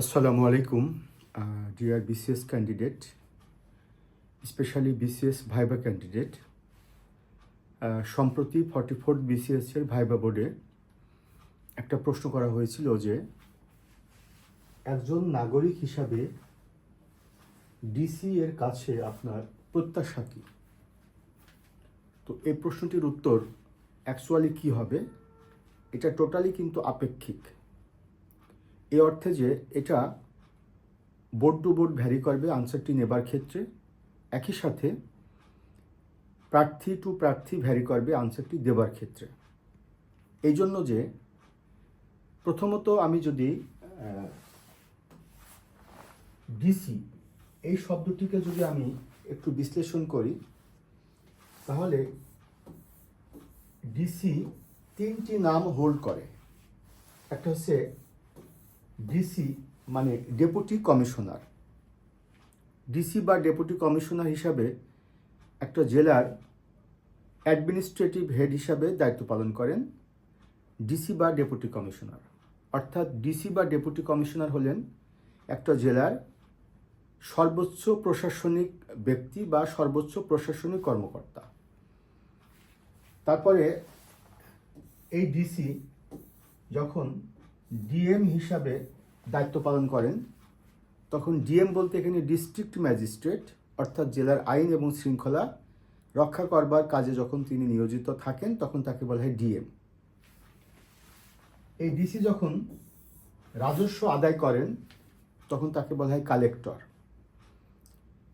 আসসালামু আলাইকুম dear BCS candidate specially BCS viva candidate সম্প্রতি ফর্টি ফোর্থ বিসিএসের ভাইবা বোর্ডে একটা প্রশ্ন করা হয়েছিল যে, একজন নাগরিক হিসাবে ডিসি এর কাছে আপনার প্রত্যাশা কী? তো এই প্রশ্নটির উত্তর অ্যাকচুয়ালি কী হবে? এটা টোটালি কিন্তু আপেক্ষিক। এই অর্থে যে এটা বোর্ড টু বোর্ড ভ্যারি করবে আনসারটি নেবার ক্ষেত্রে। একই সাথে প্রার্থী টু প্রার্থী ভ্যারি করবে আনসারটি দেবার ক্ষেত্রে। এই জন্য যে প্রথমত আমি যদি ডিসি এই শব্দটিকে যদি আমি একটু বিশ্লেষণ করি, তাহলে ডিসি তিনটি নাম হোল্ড করে। একটা হচ্ছে ডিসি মানে ডেপুটি কমিশনার ডিসি বা ডেপুটি কমিশনার হিসাবে একটা জেলার অ্যাডমিনিস্ট্রেটিভ হেড হিসাবে দায়িত্ব পালন করেন ডিসি বা ডেপুটি কমিশনার অর্থাৎ ডিসি বা ডেপুটি কমিশনার হলেন একটা জেলার সর্বোচ্চ প্রশাসনিক ব্যক্তি বা সর্বোচ্চ প্রশাসনিক কর্মকর্তা। তারপরে এই ডিসি যখন ডিএম হিসাবে দায়িত্ব পালন করেন, তখন ডিএম বলতে এখানে ডিস্ট্রিক্ট ম্যাজিস্ট্রেট, অর্থাৎ জেলার আইন এবং শৃঙ্খলা রক্ষা করবার কাজে যখন তিনি নিয়োজিত থাকেন, তখন তাকে বলা হয় ডিএম। এই ডিসি যখন রাজস্ব আদায় করেন, তখন তাকে বলা হয় কালেক্টর।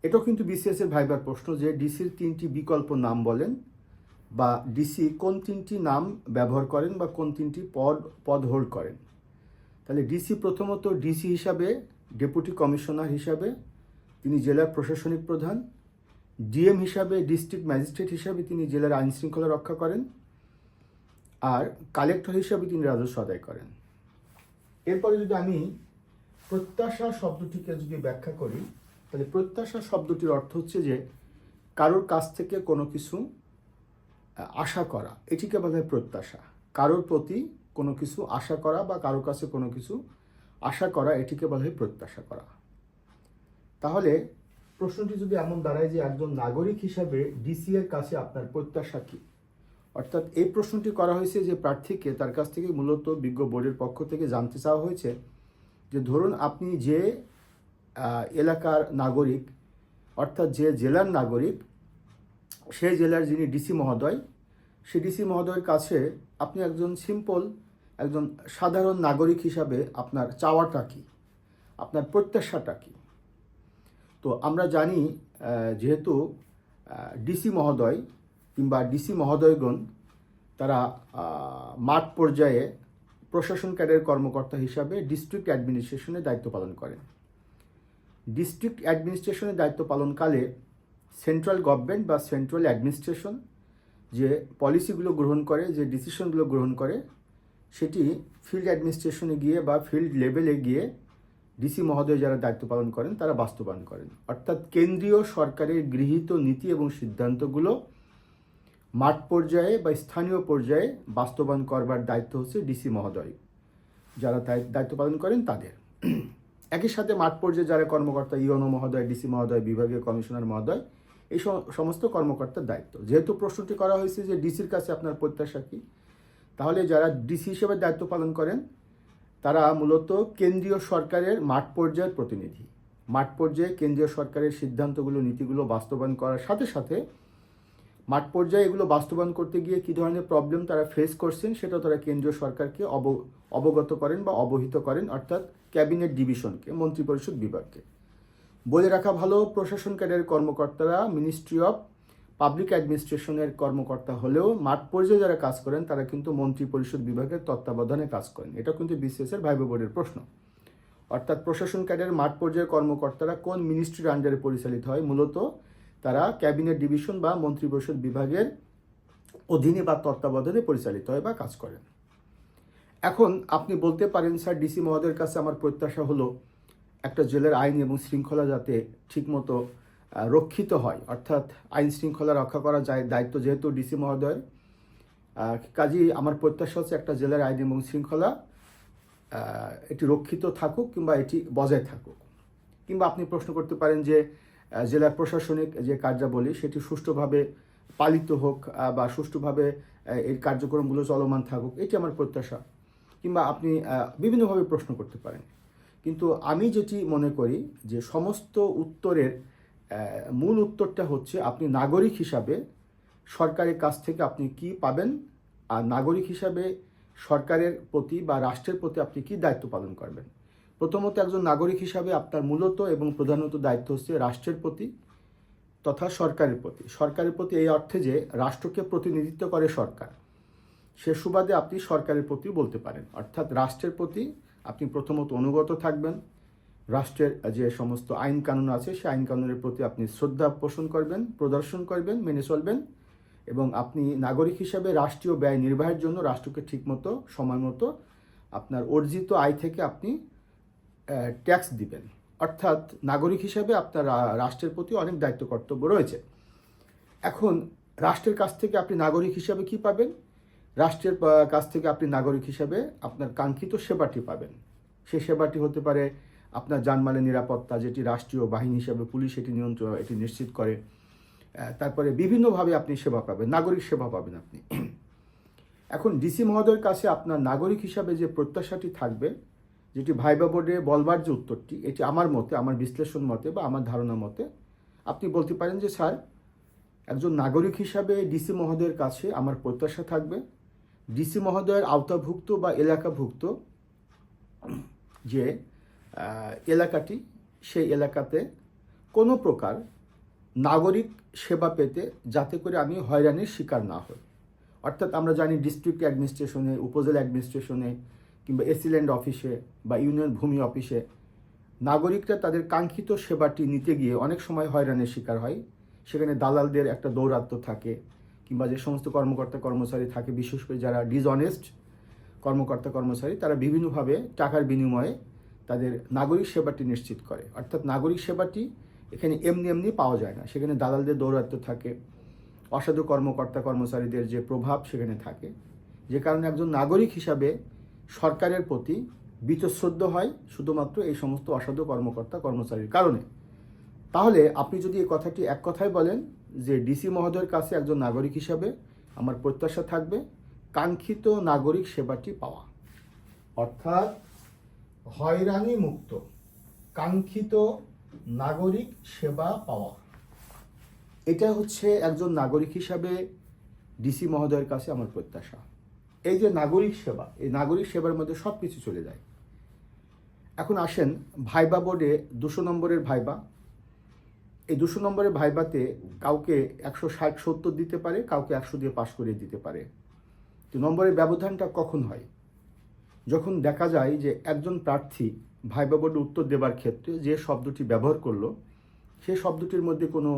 এটাও কিন্তু বিসিএস এর ভাইবার প্রশ্ন যে ডিসির তিনটি বিকল্প নাম বলেন বা ডিসি কোন তিনটি নাম ব্যবহার করেন বা কোন তিনটি পদ পদ হোল্ড করেন। তাহলে ডিসি প্রথমত ডিসি হিসাবে ডেপুটি কমিশনার হিসাবে তিনি জেলার প্রশাসনিক প্রধান। ডিএম হিসাবে ডিস্ট্রিক্ট ম্যাজিস্ট্রেট হিসাবে তিনি জেলার আইন শৃঙ্খলা রক্ষা করেন। আর কালেক্টর হিসাবে তিনি রাজস্ব আদায় করেন। এরপরে যদি আমি প্রত্যাশা শব্দটিকে যদি ব্যাখ্যা করি, তাহলে প্রত্যাশা শব্দটির অর্থ হচ্ছে যে কারোর কাছ থেকে কোনো কিছু আশা করা, এটিকে বলা হয় প্রত্যাশা। কারোর প্রতি কোনো কিছু আশা করা বা কারোর কাছে কোনো কিছু আশা করা, এটিকে বলা হয় প্রত্যাশা করা। তাহলে প্রশ্নটি যদি এমন দাঁড়ায় যে একজন নাগরিক হিসাবে ডিসি এর কাছে আপনার প্রত্যাশা কী? অর্থাৎ এই প্রশ্নটি করা হয়েছে যে প্রার্থীকে তার কাছ থেকে মূলত বিজ্ঞ বোর্ডের পক্ষ থেকে জানতে চাওয়া হয়েছে যে ধরুন আপনি যে এলাকার নাগরিক, অর্থাৎ যে জেলার নাগরিক, সেই জেলার যিনি ডিসি মহোদয় সেই ডিসি মহোদয়ের কাছে আপনি একজন সিম্পল একজন সাধারণ নাগরিক হিসাবে আপনার চাওয়াটা কী? আপনার প্রত্যাশাটা কী? তো আমরা জানি যেহেতু ডিসি মহোদয় কিংবা ডিসি মহোদয়গণ তারা মাঠ পর্যায়ে প্রশাসন ক্যাডের কর্মকর্তা হিসাবে ডিস্ট্রিক্ট অ্যাডমিনিস্ট্রেশনে দায়িত্ব পালন করেন। ডিস্ট্রিক্ট অ্যাডমিনিস্ট্রেশনের দায়িত্ব পালনকালে সেন্ট্রাল গভর্নমেন্ট বা সেন্ট্রাল অ্যাডমিনিস্ট্রেশন যে পলিসিগুলো গ্রহণ করে, যে ডিসিশনগুলো গ্রহণ করে, সেটি ফিল্ড অ্যাডমিনিস্ট্রেশনে গিয়ে বা ফিল্ড লেভেলে গিয়ে ডিসি মহোদয় যারা দায়িত্ব পালন করেন, তারা বাস্তবায়ন করেন। অর্থাৎ কেন্দ্রীয় সরকারের গৃহীত নীতি এবং সিদ্ধান্তগুলো মাঠ পর্যায়ে বা স্থানীয় পর্যায়ে বাস্তবায়ন করবার দায়িত্ব হচ্ছে ডিসি মহোদয়। যারা দায়িত্ব পালন করেন, তাদের। একই সাথে মাঠ পর্যায়ে যারা কর্মকর্তা ইউনো মহোদয় ডিসি মহোদয়, বিভাগীয় কমিশনার মহোদয় এই সমস্ত কর্মকর্তার দায়িত্ব। যেহেতু প্রশ্নটি করা হয়েছে যে ডিসির কাছে আপনার প্রত্যাশা কী, তাহলে যারা ডিসি হিসেবে দায়িত্ব পালন করেন, তারা মূলত কেন্দ্রীয় সরকারের মাঠ পর্যায়ের প্রতিনিধি। মাঠ পর্যায়ে কেন্দ্রীয় সরকারের সিদ্ধান্তগুলো, নীতিগুলো বাস্তবায়ন করার সাথে সাথে মাঠ পর্যায়ে এগুলো বাস্তবায়ন করতে গিয়ে কী ধরনের প্রবলেম তারা ফেস করছেন, সেটা তারা কেন্দ্রীয় সরকারকে অব, অবগত করেন বা অবহিত করেন, অর্থাৎ ক্যাবিনেট ডিভিশনকে, মন্ত্রিপরিষদ বিভাগকে। বলে রাখা ভালো, প্রশাসন ক্যাডারের কর্মকর্তারা মিনিস্ট্রি অফ পাবলিক অ্যাডমিনিস্ট্রেশনের কর্মকর্তা হলেও মাঠ পর্যায়ে যারা কাজ করেন, তারা কিন্তু মন্ত্রী পরিষদ বিভাগের তত্ত্বাবধানে কাজ করেন। এটা কিন্তু বিসিএস এর ভাইব বোর্ডের প্রশ্ন। অর্থাৎ প্রশাসন ক্যাডের মাঠ পর্যায়ের কর্মকর্তারা কোন মিনিস্ট্রির আন্ডারে পরিচালিত হয়? মূলত তারা ক্যাবিনেট ডিভিশন বা মন্ত্রী পরিষদ বিভাগের অধীনে বা তত্ত্বাবধানে পরিচালিত হয় বা কাজ করেন। এখন আপনি বলতে পারেন, স্যার ডিসি মহোদয়ের কাছে আমার প্রত্যাশা হলো একটা জেলের আইন এবং শৃঙ্খলা যাতে ঠিকমতো রক্ষিত হয়। অর্থাৎ আইন শৃঙ্খলা রক্ষা করা যায়, দায়িত্ব যেহেতু ডিসি মহোদয়ের। কাজী, আমার প্রত্যাশা হচ্ছে একটা জেলার আইন এবং শৃঙ্খলা এটি রক্ষিত থাকুক কিংবা এটি বজায় থাকুক। কিংবা আপনি প্রশ্ন করতে পারেন যে জেলার প্রশাসনিক যে কার্যাবলী, সেটি সুষ্ঠুভাবে পালিত হোক বা সুষ্ঠুভাবে এই কার্যক্রমগুলো চলমান থাকুক, এটি আমার প্রত্যাশা। কিংবা আপনি বিভিন্নভাবে প্রশ্ন করতে পারেন। কিন্তু আমি যেটি মনে করি যে সমস্ত উত্তরের মূল উত্তরটা হচ্ছে আপনি নাগরিক হিসাবে সরকারের কাছ থেকে আপনি কি পাবেন আর নাগরিক হিসাবে সরকারের প্রতি বা রাষ্ট্রের প্রতি আপনি কি দায়িত্ব পালন করবেন। প্রথমত একজন নাগরিক হিসাবে আপনার মূলত এবং প্রধানত দায়িত্ব হচ্ছে রাষ্ট্রের প্রতি তথা সরকারের প্রতি। সরকারের প্রতি এই অর্থে যে রাষ্ট্রকে প্রতিনিধিত্ব করে সরকার, সে সুবাদে আপনি সরকারের প্রতি বলতে পারেন। অর্থাৎ রাষ্ট্রের প্রতি আপনি প্রথমত অনুগত থাকবেন। রাষ্ট্রের যে সমস্ত আইন কানুন আছে, সেই আইন কানুনের প্রতি আপনি শ্রদ্ধা পোষণ করবেন, প্রদর্শন করবেন, মেনে চলবেন এবং আপনি নাগরিক হিসাবে রাষ্ট্রীয় ব্যয় নির্বাহের জন্য রাষ্ট্রকে ঠিকমতো সময় মতো আপনার অর্জিত আয় থেকে আপনি ট্যাক্স দিবেন। অর্থাৎ নাগরিক হিসাবে আপনার রাষ্ট্রের প্রতি অনেক দায়িত্ব কর্তব্য রয়েছে। এখন রাষ্ট্রের কাছ থেকে আপনি নাগরিক হিসাবে কি পাবেন? রাষ্ট্রের কাছ থেকে আপনি নাগরিক হিসাবে আপনার কাঙ্ক্ষিত সেবাটি পাবেন। সে সেবাটি হতে পারে আপনার জানমালের নিরাপত্তা, যেটি রাষ্ট্রীয় বাহিনী হিসাবে পুলিশ এটি নিয়ন্ত্রণ, এটি নিশ্চিত করে। তারপরে বিভিন্নভাবে আপনি সেবা পাবেন, নাগরিক সেবা পাবেন আপনি। এখন ডিসি মহোদয়ের কাছে আপনার নাগরিক হিসাবে যে প্রত্যাশাটি থাকবে, যেটি ভাইবা বোর্ডে বলবার যে উত্তরটি, এটি আমার মতে, আমার বিশ্লেষণ মতে বা আমার ধারণা মতে, আপনি বলতে পারেন যে, স্যার, একজন নাগরিক হিসাবে ডিসি মহোদয়ের কাছে আমার প্রত্যাশা থাকবে ডিসি মহোদয়ের আওতাভুক্ত বা এলাকাভুক্ত যে এলাকাটি, সেই এলাকাতে কোনো প্রকার নাগরিক সেবা পেতে যাতে করে আমি হয়রানির শিকার না হই। অর্থাৎ আমরা জানি ডিস্ট্রিক্ট অ্যাডমিনিস্ট্রেশনে, উপজেলা অ্যাডমিনিস্ট্রেশনে কিংবা এসিল্যান্ড অফিসে বা ইউনিয়ন ভূমি অফিসে নাগরিকরা তাদের কাঙ্ক্ষিত সেবাটি নিতে গিয়ে অনেক সময় হয়রানির শিকার হয়। সেখানে দালালদের একটা দৌরাত্ম থাকে। কিংবা যে সমস্ত কর্মকর্তা কর্মচারী থাকে, বিশেষ করে যারা ডিসঅনেস্ট কর্মকর্তা কর্মচারী, তারা বিভিন্নভাবে টাকার বিনিময়ে তাদের নাগরিক সেবাটি নিশ্চিত করে। অর্থাৎ নাগরিক সেবাটি এখানে এমনি এমনি পাওয়া যায় না। সেখানে দালালদের দৌরাত্ম থাকে, অসাধু কর্মকর্তা কর্মচারীদের যে প্রভাব সেখানে থাকে। যে কারণে একজন নাগরিক হিসাবে সরকারের প্রতি বীতশ্রদ্ধ হয় শুধুমাত্র এই সমস্ত অসাধু কর্মকর্তা কর্মচারীর কারণে। তাহলে আপনি যদি এই কথাটি এক কথায় বলেন যে ডিসি মহোদয়ের কাছে একজন নাগরিক হিসাবে আমার প্রত্যাশা থাকবে কাঙ্ক্ষিত নাগরিক সেবাটি পাওয়া। অর্থাৎ হয়রানি মুক্ত, কাঙ্ক্ষিত নাগরিক সেবা পাওয়া। এটা হচ্ছে একজন নাগরিক হিসাবে ডিসি মহোদয়ের কাছে আমার প্রত্যাশা। এই যে নাগরিক সেবা, এই নাগরিক সেবার মধ্যে সব কিছু চলে যায়। এখন আসেন ভাইবা বোর্ডে দুশো নম্বরের ভাইবা। এই দুশো নম্বরের ভাইবাতে কাউকে একশো ষাট, সত্তর দিতে পারে, কাউকে একশো দিয়ে পাশ করিয়ে দিতে পারে। তো নম্বরের ব্যবধানটা কখন হয়? যখন দেখা যায় যে একজন প্রার্থী ভাইবা বোর্ডে উত্তর দেবার ক্ষেত্রে যে শব্দটি ব্যবহার করল সেই শব্দটির মধ্যে কোনো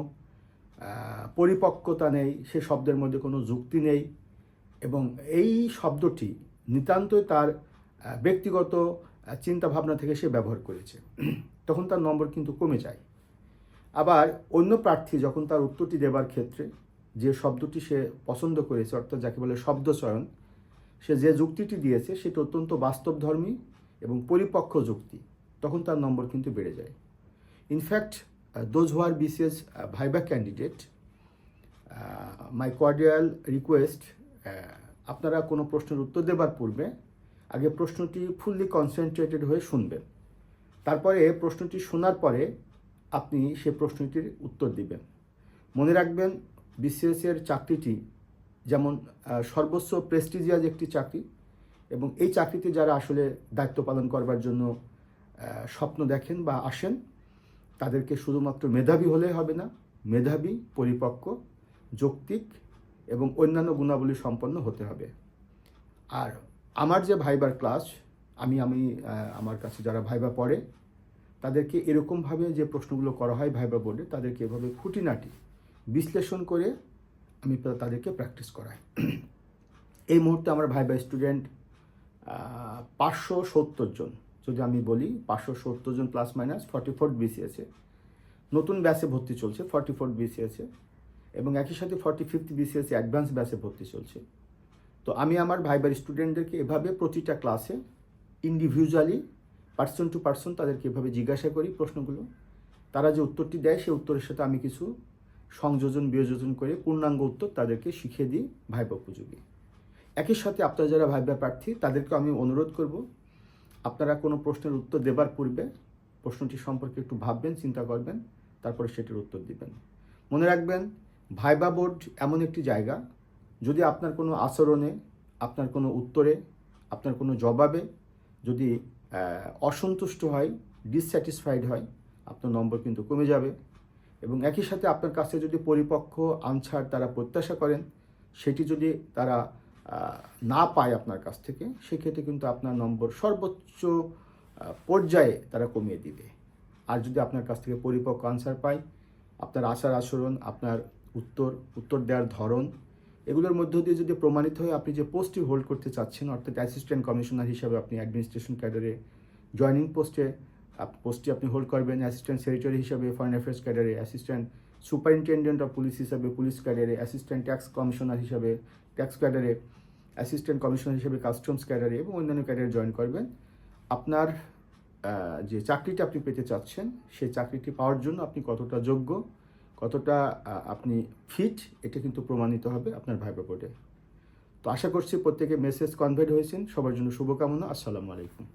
পরিপক্কতা নেই, সে শব্দের মধ্যে কোনো যুক্তি নেই এবং এই শব্দটি নিতান্তই তার ব্যক্তিগত চিন্তা ভাবনা থেকে সে ব্যবহার করেছে। তখন তার নম্বর কিন্তু কমে যায়। আবার অন্য প্রার্থী যখন তার উত্তরটি দেবার ক্ষেত্রে যে শব্দটি সে পছন্দ করেছে, অর্থাৎ যাকে বলে শব্দ চয়ন সে যে যুক্তিটি দিয়েছে সেটি অত্যন্ত বাস্তবধর্মী এবং পরিপক্ক যুক্তি। তখন তার নম্বর কিন্তু বেড়ে যায়। In fact those who are BCS viva candidate my cordial request আপনারা কোনো প্রশ্নের উত্তর দেবার পূর্বে আগে প্রশ্নটি ফুললি কনসেন্ট্রেটেড হয়ে শুনবেন। তারপরে প্রশ্নটি শোনার পরে আপনি সে প্রশ্নটির উত্তর দিবেন। মনে রাখবেন, বিসিএস এর চাকরিটি যেমন সর্বোচ্চ প্রেস্টিজিয়াস একটি চাকরি এবং এই চাকরিতে যারা আসলে দায়িত্ব পালন করবার জন্য স্বপ্ন দেখেন বা আসেন, তাদেরকে শুধুমাত্র মেধাবী হলে হবে না, মেধাবী, পরিপক্ক, যৌক্তিক এবং অন্যান্য গুণাবলী সম্পন্ন হতে হবে। আর আমার যে ভাইবার ক্লাস, আমি আমি আমার কাছে যারা ভাইবা পড়ে তাদেরকে এরকমভাবে যে প্রশ্নগুলো করা হয় ভাইবা বোর্ডে, তাদেরকে এভাবে খুঁটিনাটি বিশ্লেষণ করে আমি তাদেরকে প্র্যাকটিস করাই। এই মুহূর্তে আমার ভাইবা স্টুডেন্ট পাঁচশো সত্তর জন। যদি আমি বলি পাঁচশো সত্তর জন প্লাস মাইনাস ফর্টি ফোর বিসিএসে নতুন ব্যাচে ভর্তি চলছে ফর্টি ফোর বিসিএসে এবং একই সাথে ফর্টি ফিফথ বিসিএসে অ্যাডভান্স ব্যাচে ভর্তি চলছে। তো আমি আমার ভাইবার স্টুডেন্টদেরকে এভাবে প্রতিটা ক্লাসে ইন্ডিভিজুয়ালি পার্সন টু পার্সন তাদেরকে এভাবে জিজ্ঞাসা করি প্রশ্নগুলো। তারা যে উত্তরটি দেয় সেই উত্তরের সাথে আমি কিছু সংযোজন, বিয়োজন করে পূর্ণাঙ্গ উত্তর তাদেরকে শিখিয়ে দিই ভাইবা উপযোগী। একই সাথে আপনারা যারা ভাইবা প্রার্থী তাদেরকে আমি অনুরোধ করব, আপনারা কোনো প্রশ্নের উত্তর দেবার পূর্বে প্রশ্নটি সম্পর্কে একটু ভাববেন, চিন্তা করবেন, তারপরে সেটির উত্তর দিবেন। মনে রাখবেন, ভাইবা বোর্ড এমন একটি জায়গা, যদি আপনার কোনো আচরণে, আপনার কোনো উত্তরে, আপনার কোনো জবাবে যদি অসন্তুষ্ট হয় ডিসস্যাটিসফাইড হয়, আপনার নম্বর কিন্তু কমে যাবে এবং একই সাথে আপনার কাছে যদি পরিপক্ক আনসার তারা প্রত্যাশা করেন, সেটি যদি তারা না পায় আপনার কাছ থেকে, সেক্ষেত্রে কিন্তু আপনার নম্বর সর্বোচ্চ পর্যায়ে তারা কমিয়ে দিবে। আর যদি আপনার কাছ থেকে পরিপক্ক আনসার পায়, আপনার আচার আচরণ, আপনার উত্তর উত্তর দেওয়ার ধরন এগুলোর মধ্য দিয়ে যদি প্রমাণিত হয় আপনি যে পোস্টটি হোল্ড করতে চাচ্ছেন, অর্থাৎ অ্যাসিস্ট্যান্ট কমিশনার হিসাবে আপনি অ্যাডমিনিস্ট্রেশন ক্যাডারে জয়নিং পোস্টে পোস্টটি আপনি হোল্ড করবেন অ্যাসিস্ট্যান্ট সেক্রেটারি হিসাবে ফরেন অ্যাফেয়ার্স ক্যাডারে অ্যাসিস্ট্যান্ট সুপারিনটেন্ডেন্ট অফ পুলিশ হিসাবে পুলিশ ক্যাডারে অ্যাসিস্ট্যান্ট ট্যাক্স কমিশনার হিসাবে ট্যাক্স ক্যাডারে অ্যাসিস্ট্যান্ট কমিশনার হিসেবে কাস্টমস ক্যাডারে এবং অন্যান্য ক্যাডারে জয়েন করবেন। আপনার যে চাকরিটা আপনি পেতে চাচ্ছেন, সেই চাকরিটি পাওয়ার জন্য আপনি কতটা যোগ্য কতটা আপনি ফিট এটা কিন্তু প্রমাণিত হবে আপনার ভাইবা বোর্ডে তো আশা করছি প্রত্যেকে মেসেজ কনভেট হয়েছেন। সবার জন্য শুভকামনা। আসসালামু আলাইকুম।